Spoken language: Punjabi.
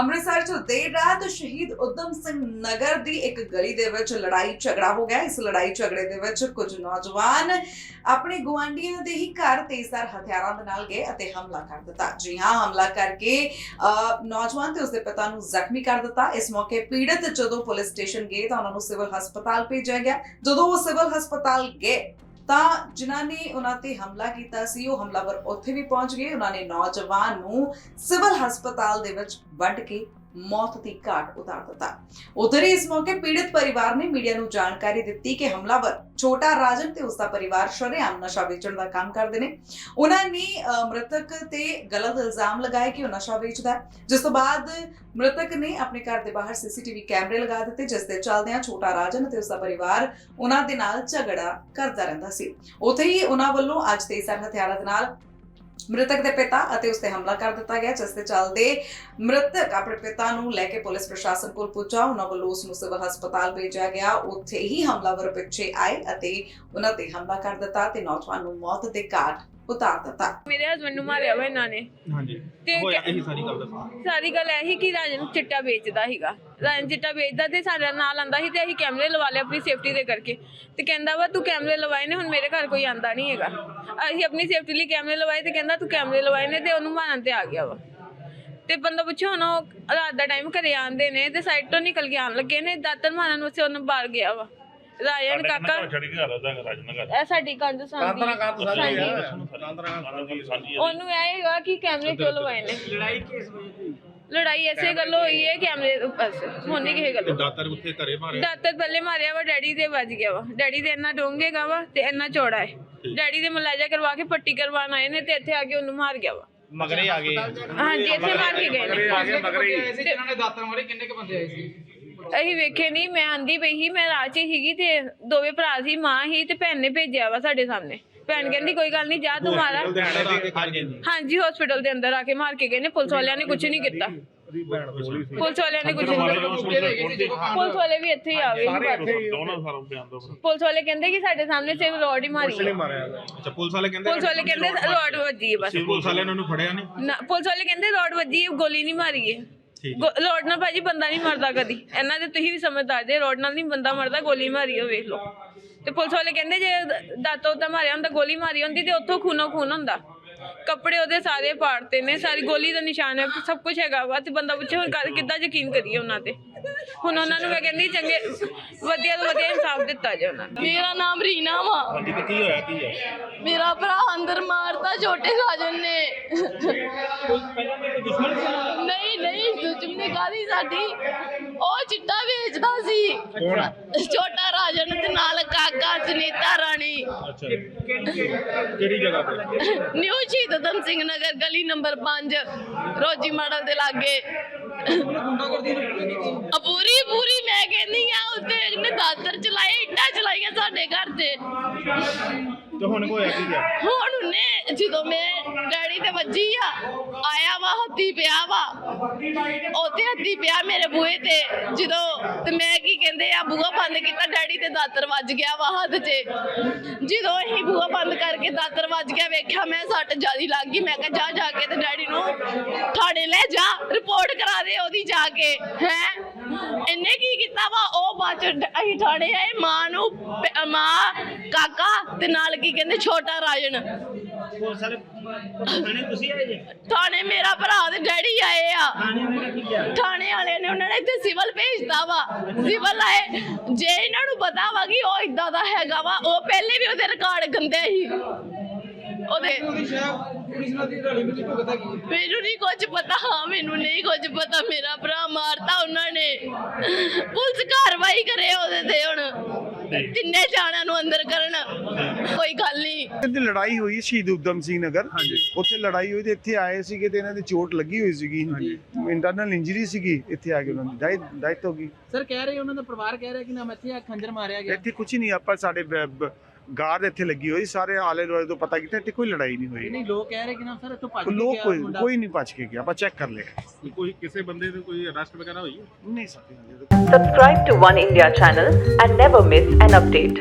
ਅੰਮ੍ਰਿਤਸਰ 'ਚ ਦੇਰ ਰਾਤ ਸ਼ਹੀਦ ਉਦਮ ਸਿੰਘ ਨਗਰ ਦੀ ਇੱਕ ਗਲੀ ਦੇ ਵਿੱਚ ਲੜਾਈ ਝਗੜਾ ਹੋ ਗਿਆ। ਇਸ ਲੜਾਈ ਝਗੜੇ ਦੇ ਵਿੱਚ ਕੁਝ ਨੌਜਵਾਨ ਆਪਣੇ ਗੁਆਂਢੀਆਂ ਦੇ ਹੀ ਘਰ ਤੇਜ਼ਧਾਰ ਹਥਿਆਰਾਂ ਦੇ ਨਾਲ ਗਏ ਅਤੇ ਹਮਲਾ ਕਰ ਦਿੱਤਾ। ਜੀ ਹਾਂ ਹਮਲਾ ਕਰਕੇ ਅਹ, ਨੌਜਵਾਨ ਤੇ ਉਸਦੇ ਪਿਤਾ ਨੂੰ ਜ਼ਖਮੀ ਕਰ ਦਿੱਤਾ। ਇਸ ਮੌਕੇ ਪੀੜਤ ਜਦੋਂ ਪੁਲਿਸ ਸਟੇਸ਼ਨ ਗਏ ਤਾਂ ਉਹਨਾਂ ਨੂੰ ਸਿਵਲ ਹਸਪਤਾਲ ਭੇਜਿਆ ਗਿਆ। ਜਦੋਂ ਉਹ ਸਿਵਲ ਹਸਪਤਾਲ ਗਏ ਤਾਂ ਜਿਨ੍ਹਾਂ ਨੇ ਉਹਨਾਂ ਤੇ ਹਮਲਾ ਕੀਤਾ ਸੀ, ਉਹ ਹਮਲਾਵਰ ਉੱਥੇ ਵੀ ਪਹੁੰਚ ਗਏ। ਉਹਨਾਂ ਨੇ ਨੌਜਵਾਨ ਨੂੰ ਸਿਵਲ ਹਸਪਤਾਲ ਦੇ ਵਿੱਚ ਵੱਢ ਕੇ ਮੌਤ ਦੀ ਘਾਟ ਉਤਾਰ ਦਿੱਤਾ। ਉਧਰ ਇਸ ਮੌਕੇ ਪੀੜਤ ਪਰਿਵਾਰ ਨੇ ਮੀਡੀਆ ਨੂੰ ਜਾਣਕਾਰੀ ਦਿੱਤੀ ਕਿ ਹਮਲਾਵਰ ਛੋਟਾ ਰਾਜਨ ਤੇ ਉਸਦਾ ਪਰਿਵਾਰ ਸ਼ਰੇਆਮ ਨਸ਼ਾ ਵੇਚਣ ਦਾ ਕੰਮ ਕਰਦੇ ਨੇ। ਉਹਨਾਂ ਨੇ ਮ੍ਰਿਤਕ ਤੇ ਗਲਤ ਇਲਜ਼ਾਮ ਲਗਾਏ ਕਿ ਉਹ ਨਸ਼ਾ ਵੇਚਦਾ ਹੈ। ਜਿਸ ਤੋਂ ਬਾਅਦ ਮ੍ਰਿਤਕ ਨੇ ਆਪਣੇ ਘਰ ਦੇ ਬਾਹਰ ਸੀਸੀਟੀਵੀ ਕੈਮਰੇ ਲਗਾ ਦਿੱਤੇ, ਜਿਸ ਦੇ ਚੱਲਦਿਆਂ ਛੋਟਾ ਰਾਜਨ ਤੇ ਉਸਦਾ ਪਰਿਵਾਰ ਉਹਨਾਂ ਦੇ ਨਾਲ ਝਗੜਾ ਕਰਦਾ ਰਹਿੰਦਾ ਸੀ। ਉੱਥੇ ਹੀ ਉਹਨਾਂ ਵੱਲੋਂ ਅੱਜ ਤੇਜ਼ਧਾਰ ਹਥਿਆਰਾਂ ਦੇ ਨਾਲ ਮ੍ਰਿਤਕ ਦੇ ਪਿਤਾ ਅਤੇ ਉਸ ਤੇ ਹਮਲਾ ਕਰ ਦਿੱਤਾ ਗਿਆ, ਜਿਸ ਦੇ ਚੱਲਦੇ ਮ੍ਰਿਤਕ ਆਪਣੇ ਪਿਤਾ ਨੂੰ ਲੈ ਕੇ ਪੁਲਿਸ ਪ੍ਰਸ਼ਾਸਨ ਕੋਲ ਪੁੱਜਾ। ਉਹਨਾਂ ਵੱਲੋਂ ਉਸ ਨੂੰ ਸਿਵਲ ਹਸਪਤਾਲ ਭੇਜਿਆ ਗਿਆ। ਉੱਥੇ ਹੀ ਹਮਲਾਵਰ ਪਿੱਛੇ ਆਏ ਅਤੇ ਉਹਨਾਂ ਤੇ ਹਮਲਾ ਕਰ ਦਿੱਤਾ ਤੇ ਨੌਜਵਾਨ ਨੂੰ ਮੌਤ ਦੇ ਘਾਟ ਉਤਾਰ ਦਿੱਤਾ ਮੇਰੇ ਹਸਬੰਡ ਨੂੰ ਮਾਰਿਆ ਵਾ ਇਹਨਾਂ ਨੇ। ਹਾਂਜੀ। ਤੇ ਹੋਇਆ ਇਹੀ ਸਾਰੀ ਗੱਲ ਦੱਸੋ। ਸਾਰੀ ਗੱਲ ਇਹੀ ਕਿ ਰਾਜਨ ਚਿੱਟਾ ਵੇਚਦਾ ਸੀਗਾ। ਰਾਜਨ ਚਿੱਟਾ ਵੇਚਦਾ ਤੇ ਸਾਡਾ ਨਾਲ ਆਂਦਾ ਸੀ ਤੇ ਅਸੀਂ ਕੈਮਰੇ ਲਵਾ ਲਏ ਆਪਣੀ ਸੇਫਟੀ ਦੇ ਕਰਕੇ। ਤੇ ਕਹਿੰਦਾ ਵਾ ਤੂੰ ਕੈਮਰੇ ਲਵਾਏ ਨੇ ਹੁਣ ਮੇਰੇ ਘਰ ਕੋਈ ਆਂਦਾ ਨਹੀਂ ਹੈਗਾ। ਅਸੀਂ ਆਪਣੀ ਸੇਫਟੀ ਲਈ ਕੈਮਰੇ ਲਵਾਏ ਤੇ ਕਹਿੰਦਾ ਤੂੰ ਕੈਮਰੇ ਲਵਾਏ ਨੇ ਤੇ ਉਹਨੂੰ ਮਾਰਨ ਤੇ ਆ ਗਿਆ ਵਾ। ਤੇ ਬੰਦਾ ਪੁੱਛੋ ਹੁਣ ਉਹ ਰਾਤ ਦਾ ਟਾਈਮ ਘਰੇ ਆਂਦੇ ਨੇ ਤੇ ਸਾਈਡ ਤੋਂ ਨਿਕਲ ਕੇ ਆਣ ਲੱਗੇ ਨੇ? ਦਾਤਰ ਮਾਰਨ ਵਾਸਤੇ ਉਹਨੂੰ ਬਾਹਰ ਗਿਆ ਵਾ। ਰਾਜਨ ਕਾਕਾ। ਛੜੀ ਘਰ ਦਾ ਰਾਜਨਗਰ ਇਹ ਸਾਡੀ ਕੰਧ ਸਾਂਝੀ ਸਾਂਝੀ ਸਾਂਝੀ ਉਹਨੂੰ ਇਹ ਹੈਗਾ ਕਿ ਕੈਮਰੇ ਕਿਉਂ ਲਵਾਏ ਨੇ? ਲੜਾਈ ਕਿਸ ਵਜ੍ਹਾ ਦੀ ਲੜਾਈ ਐਸੇ ਗੱਲ ਹੋਈ ਹੈ ਕੈਮਰੇ ਉੱਪਰ ਸੇ ਹੁਣ ਨਹੀਂ ਕਿਸੇ ਗੱਲ। ਦਾਤਰ ਉੱਥੇ ਘਰੇ ਮਾਰਿਆ। ਦਾਤਰ ਪਹਿਲੇ ਮਾਰਿਆ ਵਾ ਡੈਡੀ ਦੇ ਵੱਜ ਗਿਆ ਵਾ। ਡੈਡੀ ਦੇ ਇੰਨਾ ਡੋਂਗੇਗਾ ਵਾ ਤੇ ਇੰਨਾ ਚੌੜਾ ਹੈ। ਡੈਡੀ ਦੇ ਮਲਾਜਾ ਕਰਵਾ ਕੇ ਪੱਟੀ ਕਰਵਾਉਣ ਆਏ ਨੇ ਤੇ ਇੱਥੇ ਆ ਕੇ ਉਹਨੂੰ ਮਾਰ ਗਿਆ ਵਾ। ਮਗਰੇ ਆ ਗਏ। ਹਾਂਜੀ ਇੱਥੇ ਮਾਰ ਕੇ ਗਏ ਨੇ। ਮਗਰੇ ਹੀ। ਜਿਨ੍ਹਾਂ ਨੇ ਦਾਤਰ ਮਾਰੇ ਕਿੰਨੇ ਕ ਬੰਦੇ ਆਏ ਸੀ? ਅਸੀਂ ਵੇਖੇ ਨਹੀਂ ਮੈਂ ਆਂਦੀ ਪਈ ਸੀ ਮੈਂ ਰਾਹ 'ਚ ਸੀਗੀ ਤੇ ਦੋਵੇਂ ਭਰਾ ਸੀ ਮਾਂ ਸੀ ਤੇ ਭੈਣ ਨੇ ਭੇਜਿਆ ਵਾ ਸਾਡੇ ਸਾਹਮਣੇ। ਭੈਣ ਕਹਿੰਦੀ ਕੋਈ ਗੱਲ ਨਹੀਂ ਜਾ ਤੂੰ ਮਾਰਾ ਹਾਂਜੀ ਹਸਪੀਟਲ ਦੇ ਅੰਦਰ ਆ ਕੇ ਮਾਰ ਕੇ ਗਏ ਨੇ ਪੁਲਿਸ ਵਾਲਿਆਂ ਨੇ ਕੁਝ ਨਹੀਂ ਕੀਤਾ। ਪੁਲਿਸ ਵਾਲਿਆਂ ਨੇ ਕੁਝ ਨਹੀਂ ਕੀਤਾ। ਪੁਲਿਸ ਵਾਲੇ ਵੀ ਇੱਥੇ ਹੀ ਆ ਗਏ। ਸੀ। ਦੋਨੋਂ ਸਾਰਾ ਬਿਆਨ ਦੋ ਪੁਲਿਸ ਵਾਲੇ ਕਹਿੰਦੇ ਕਿ ਸਾਡੇ ਸਾਹਮਣੇ ਸਿਰ ਰੋਡ ਹੀ ਮਾਰੀ ਹੈ। ਅੱਛਾ ਪੁਲਿਸ ਵਾਲੇ ਕਹਿੰਦੇ ਪੁਲਿਸ ਵਾਲੇ ਕਹਿੰਦੇ ਰੋਡ ਵੱਜੀ ਹੈ ਬਸ। ਪੁਲਿਸ ਵਾਲਿਆਂ ਨੇ ਉਹਨੂੰ ਫੜਿਆ ਨਹੀਂ ਨਾ ਪੁਲਿਸ ਵਾਲੇ ਕਹਿੰਦੇ ਰੋਡ ਵੱਜੀ ਹੈ ਗੋਲੀ ਨਹੀਂ ਮਾਰੀ ਹੈ ਗੋ- ਰੋਡ ਨਾਲ ਭਾਜੀ ਬੰਦਾ ਨਹੀਂ ਮਰਦਾ ਕਦੀ। ਇਹਨਾਂ ਦੇ ਤੁਸੀਂ ਵੀ ਸਮਝਦਾਰ ਜੇ ਰੋਡ ਨਾਲ ਨਹੀਂ ਬੰਦਾ ਮਰਦਾ ਗੋਲੀ ਮਾਰੀ ਹੋ ਵੇਖ ਲਓ। ਤੇ ਪੁਲਿਸ ਵਾਲੇ ਕਹਿੰਦੇ ਜੇ ਦਾਤੋਂ ਤਾਂ ਮਾਰਿਆ ਹੁੰਦਾ ਗੋਲੀ ਮਾਰੀ ਹੁੰਦੀ ਤੇ ਉੱਥੋਂ ਖੂਨੋ ਖੂਨ ਹੁੰਦਾ। ਕੱਪੜੇ ਉਹਦੇ ਸਾਰੇ ਪਾੜਤੇ ਨੇ ਸਾਰੀ ਗੋਲੀ ਦਾ ਨਿਸ਼ਾਨ ਹੈ ਸਭ ਕੁਝ ਹੈਗਾ ਵਾ ਤੇ ਬੰਦਾ ਪੁੱਛੇ ਹੁਣ ਕਿੱਦਾਂ ਯਕੀਨ ਕਰੀਏ ਉਹਨਾਂ ਤੇ। ਹੁਣ ਉਹਨਾਂ ਨੂੰ ਮੈਂ ਕਹਿੰਦੀ ਚੰਗੇ ਵਧੀਆ ਤੋਂ ਵਧੀਆ ਇਨਸਾਫ ਦਿੱਤਾ ਜੇ ਉਹਨਾਂ ਨੂੰ। ਮੇਰਾ ਨਾਮ ਰੀਨਾ ਵਾ। ਹਾਂਜੀ ਤੇ ਕੀ ਹੋਇਆ ਕੀ ਹੈ ਮੇਰਾ ਭਰਾ ਅੰਦਰ ਮਾਰਤਾ ਛੋਟੇ ਰਾਜਨ ਨੇ। ਦੁਸ਼ਮਣੀ ਕਾਦੀ ਸਾਡੀ। ਉਹ ਚਿੱਟਾ ਵੇਚਦਾ ਸੀ। ਕੌਣ ਛੋਟਾ ਰਾਜਨ ਤੇ ਨਾਲ ਕਾਕਾ ਸੁਨੀਤਾ ਰਾਣੀ। ਅੱਛਾ ਕਿਹੜੀ ਜਗ੍ਹਾ ਤੇ? ਨਿਊ ਸ਼ਹੀਦ ਉਦਮ ਸਿੰਘ ਨਗਰ ਗਲੀ ਨੰਬਰ 5 ਰੋਜੀ ਮਾਡਲ ਦੇ ਲਾਗੇ। ਆ ਪੂਰੀ ਪੂਰੀ ਮੈਂ ਕਹਿੰਦੀ ਆ ਉੱਤੇ ਇਹਨੇ ਦਾਤਰ ਚਲਾਏ ਇੱਟਾਂ ਚਲਾਈਆਂ ਸਾਡੇ ਘਰ ਤੇ। ਤੇ ਹੁਣ ਹੋਇਆ ਕੀ ਗਿਆ ਹੁਣ ਉਹਨੇ ਜਦੋਂ ਮੈਂ ਡੈਡੀ ਤੇ ਵੱਜੀ ਆ ਆਇਆ ਵਾ ਹੱਥੀ ਪਿਆ ਵਾ। ਉੱਥੇ ਹੱਥੀ ਪਿਆ ਮੇਰੇ ਬੂਹੇ ਤੇ। ਜਦੋਂ ਤੇ ਮੈਂ ਕੀ ਕਹਿੰਦੇ ਆ ਬੂਹਾ ਬੰਦ ਕੀਤਾ ਡੈਡੀ ਤੇ ਦਾਤਰ ਵੱਜ ਗਿਆ ਵਾ ਹੱਥ 'ਚ ਜਦੋਂ ਅਸੀਂ ਬੂਹਾ ਬੰਦ ਕਰਕੇ ਦਾਤਰ ਵੱਜ ਗਿਆ ਵੇਖਿਆ ਮੈਂ ਸੱਟ ਜਿਆਦੀ ਲੱਗ ਗਈ। ਮੈਂ ਕਿਹਾ ਜਾ ਜਾ ਕੇ ਤੇ ਡੈਡੀ ਨੂੰ ਥਾਣੇ ਲੈ ਜਾ ਰਿਪੋਰਟ ਕਰਾ ਦੇ। ਉਹਦੀ ਜਾ ਕੇ ਹੈ? ਇਹਨੇ ਕੀ ਕੀਤਾ ਵਾ? ਉਹ ਬਾਅਦ ਚ ਅਸੀਂ ਥਾਣੇ ਆਏ ਮਾਂ ਨੂੰ ਪ- ਮਾਂ ਕਾਕਾ ਤੇ ਨਾਲ ਕੀ ਕਹਿੰਦੇ ਛੋਟਾ ਰਾਜਨ। ਪੁਲਿਸ ਵਾਲੇ ਥਾਣੇ ਤੁਸੀਂ ਆਏ ਜੀ? ਥਾਣੇ ਮੇਰਾ ਭਰਾ ਤੇ ਡੈਡੀ ਆਏ ਆ। ਥਾਣੇ ਵਾਲੇ ਕੀ ਕਿਹਾ? ਥਾਣੇ ਵਾਲੇ ਨੇ ਉਹਨਾਂ ਨੇ ਇੱਥੇ ਸਿਵਲ ਭੇਜਤਾ ਵਾ। ਸਿਵਲ ਆਏ। ਜੇ ਇਹਨਾਂ ਨੂੰ ਪਤਾ ਵਾ ਕਿ ਉਹ ਇਦਾਂ ਦਾ ਹੈਗਾ ਵਾ ਉਹ ਪਹਿਲੇ ਵੀ ਉਹਦੇ ਰਿਕਾਰਡ ਗੰਦੇ ਸੀ। ਉਹਦੇ? ਮੈਨੂੰ ਨਹੀਂ ਕੁਝ ਪਤਾ ਹਾਂ ਮੈਨੂੰ ਨਹੀਂ ਕੁਝ ਪਤਾ ਮੇਰਾ ਭਰਾ ਮਾਰਤਾ ਉਹਨਾਂ ਨੇ। ਪੁਲਿਸ ਕਾਰਵਾਈ ਕਰੇ ਉਹਦੇ ਤੇ ਹੁਣ। ਤਿੰਨੇ ਜਾਣਿਆਂ ਨੂੰ ਅੰਦਰ ਕਰਨ। ਕੋਈ ਗੱਲ ਨਹੀਂ। ਇੱਥੇ ਲੜਾਈ ਹੋਈ ਸ਼ਹੀਦ ਉਦਮ ਸਿੰਘ ਨਗਰ। ਉੱਥੇ ਲੜਾਈ ਹੋਈ ਤੇ ਇੱਥੇ ਆਏ ਸੀਗੇ ਤੇ ਇਹਨਾਂ ਦੀ ਚੋਟ ਲੱਗੀ ਹੋਈ ਸੀਗੀ। ਇੰਟਰਨਲ ਇੰਜਰੀ ਸੀਗੀ। ਇੱਥੇ ਆ ਕੇ ਉਹਨਾਂ ਦੀ ਡੈਥ ਹੋ ਗਈ। ਸਰ ਕਹਿ ਰਹੇ ਉਹਨਾਂ ਦਾ ਪਰਿਵਾਰ ਕਹਿ ਰਿਹਾ ਕਿ ਨਾ ਇੱਥੇ ਆ ਖੰਜਰ ਮਾਰਿਆ ਗਿਆ। ਇੱਥੇ ਕੁਝ ਨਹੀਂ ਆਪਾਂ ਸਾਡੇ ਗਾਰਡ ਇੱਥੇ ਲੱਗੀ ਹੋਈ ਸਾਰੇ ਆਲੇ ਦੁਆਲੇ ਤੋਂ ਪਤਾ ਕੀਤਾ ਇੱਥੇ ਕੋਈ ਲੜਾਈ ਨਹੀਂ ਹੋਈ ਨਹੀਂ ਲੋਕ ਕਹਿ ਰਹੇ ਕਿ ਨਾ ਸਰ ਇੱਥੋਂ ਭੱਜ ਕੇ ਲੋਕ ਗਿਆ ਕੋਈ ਮੁੰਡਾ ਕੋਈ ਨਹੀਂ ਭੱਜ ਕੇ ਗਿਆ ਆਪਾਂ ਚੈੱਕ ਕਰ ਲਿਆ ਕੋਈ ਕਿਸੇ ਬੰਦੇ ਦੇ ਕੋਈ ਅਰੈਸਟ ਵਗੈਰਾ ਹੋਈ ਹੈ ਨਹੀਂ ਸਕਦੀ Subscribe to One India channel and never miss an update.